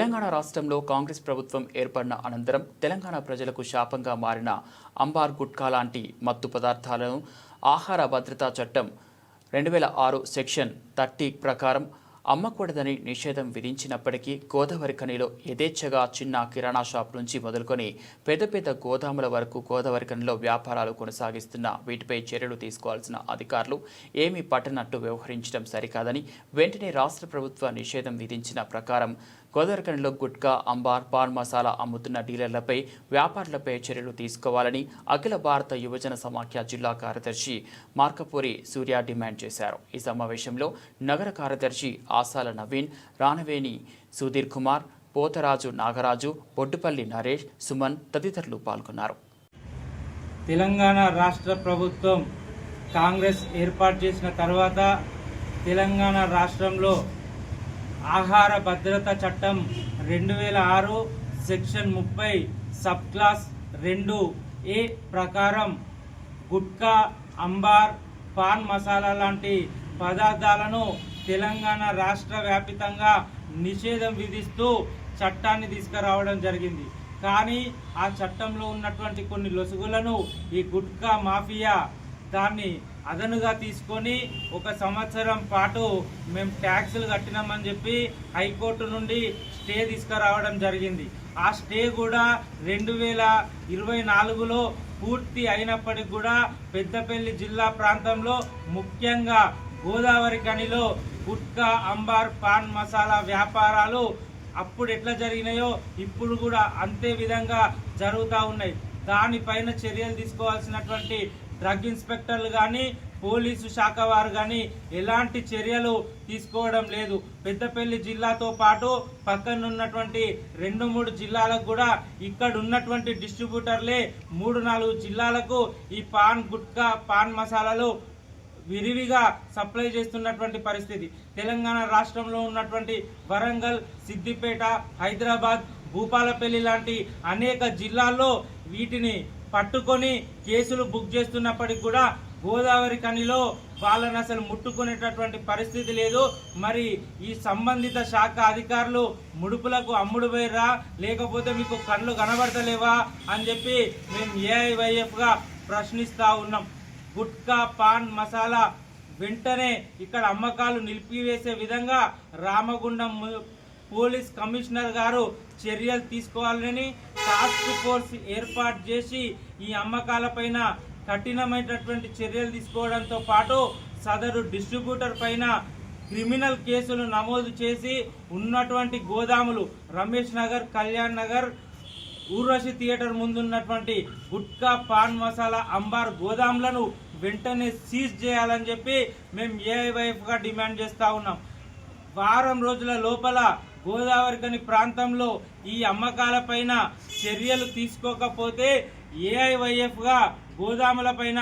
తెలంగాణ రాష్ట్రంలో కాంగ్రెస్ ప్రభుత్వం ఏర్పడిన అనంతరం తెలంగాణ ప్రజలకు శాపంగా మారిన అంబార్ గుట్కా లాంటి మత్తు పదార్థాలను ఆహార భద్రతా చట్టం రెండు వేల ఆరు సెక్షన్ థర్టీ ప్రకారం అమ్మకూడదని నిషేధం విధించినప్పటికీ గోదావరి ఖనిలో యథేచ్ఛగా చిన్న కిరాణా షాప్ నుంచి మొదలుకొని పెద్ద పెద్ద గోదాముల వరకు గోదావరి ఖనిలో వ్యాపారాలు కొనసాగిస్తున్న వీటిపై చర్యలు తీసుకోవాల్సిన అధికారులు ఏమీ పట్టనట్టు వ్యవహరించడం సరికాదని వెంటనే రాష్ట్ర ప్రభుత్వ నిషేధం విధించిన ప్రకారం గోదావరిఖనిలో గుట్కా అంబార్ పాన్ మసాలా అమ్ముతున్న డీలర్లపై వ్యాపారులపై చర్యలు తీసుకోవాలని అఖిల భారత యువజన సమాఖ్య జిల్లా కార్యదర్శి మార్కపూరి సూర్య డిమాండ్ చేశారు. ఈ సమావేశంలో నగర కార్యదర్శి ఆసాల నవీన్ రానవేణి సుధీర్ కుమార్ పోతరాజు నాగరాజు బొడ్డుపల్లి నరేష్ సుమన్ తదితరులు పాల్గొన్నారు. తెలంగాణ రాష్ట్ర ప్రభుత్వం కాంగ్రెస్ ఏర్పాటు చేసిన తర్వాత తెలంగాణ రాష్ట్రంలో ఆహార భద్రత చట్టం రెండు వేల ఆరు సెక్షన్ ముప్పై సబ్ క్లాస్ రెండు ఏ ప్రకారం గుట్కా అంబార్ పాన్ మసాలా లాంటి పదార్థాలను తెలంగాణ రాష్ట్ర వ్యాపితంగా నిషేధం విధిస్తూ చట్టాన్ని తీసుకురావడం జరిగింది. కానీ ఆ చట్టంలో ఉన్నటువంటి కొన్ని లొసుగులను ఈ గుట్కా మాఫియా దాన్ని అదనుగా తీసుకొని ఒక సంవత్సరం పాటు మేము ట్యాక్సులు కట్టినామని చెప్పి హైకోర్టు నుండి స్టే తీసుకురావడం జరిగింది. ఆ స్టే కూడా రెండు వేల ఇరవై నాలుగులో పూర్తి అయినప్పటికి కూడా పెద్దపల్లి జిల్లా ప్రాంతంలో ముఖ్యంగా గోదావరి కనిలో గుట్కా అంబార్ పాన్ మసాలా వ్యాపారాలు అప్పుడు ఎట్లా జరిగినాయో ఇప్పుడు కూడా అంతే విధంగా జరుగుతూ ఉన్నాయి. దానిపైన చర్యలు తీసుకోవాల్సినటువంటి డ్రగ్ ఇన్స్పెక్టర్లు కానీ పోలీసు శాఖ వారు కానీ ఎలాంటి చర్యలు తీసుకోవడం లేదు. పెద్దపల్లి జిల్లాతో పాటు పక్కన ఉన్నటువంటి రెండు మూడు జిల్లాలకు కూడా ఇక్కడ ఉన్నటువంటి డిస్ట్రిబ్యూటర్లే మూడు నాలుగు జిల్లాలకు ఈ పాన్ గుట్కా పాన్ మసాలాలు విరివిగా సప్లై చేస్తున్నటువంటి పరిస్థితి. తెలంగాణ రాష్ట్రంలో ఉన్నటువంటి వరంగల్ సిద్దిపేట హైదరాబాద్ భూపాలపల్లి లాంటి అనేక జిల్లాల్లో వీటిని పట్టుకొని కేసులు బుక్ చేస్తున్నప్పటికి కూడా గోదావరి కనిలో వాళ్ళని అసలు ముట్టుకునేటటువంటి పరిస్థితి లేదు. మరి ఈ సంబంధిత శాఖ అధికారులు ముడుపులకు అమ్ముడు పోయిరా లేకపోతే మీకు కళ్ళు కనబడతలేవా? అని చెప్పి మేము ఏఐవైఎఫ్గా ప్రశ్నిస్తూ ఉన్నాం. గుట్కా పాన్ మసాలా వెంటనే ఇక్కడ అమ్మకాలు నిలిపివేసే విధంగా రామగుండం పోలీస్ కమిషనర్ గారు చర్యలు తీసుకోవాలని టాస్క్ ఫోర్స్ ఏర్పాటు చేసి ఈ అమ్మకాలపైన కఠినమైనటువంటి చర్యలు తీసుకోవడంతో పాటు సదరు డిస్ట్రిబ్యూటర్ పైన క్రిమినల్ కేసులు నమోదు చేసి ఉన్నటువంటి గోదాములు రమేష్ నగర్ కళ్యాణ్ నగర్ ఊర్వశి థియేటర్ ముందున్నటువంటి గుట్కా పాన్ మసాలా అంబార్ గోదాంలను వెంటనే సీజ్ చేయాలని చెప్పి మేము ఏఐవైఎఫ్ డిమాండ్ చేస్తూ ఉన్నాం. వారం రోజుల లోపల గోదావరి గని ప్రాంతంలో ఈ అమ్మకాలపైన చర్యలు తీసుకోకపోతే ఏఐవైఎఫ్గా గోదాములపైన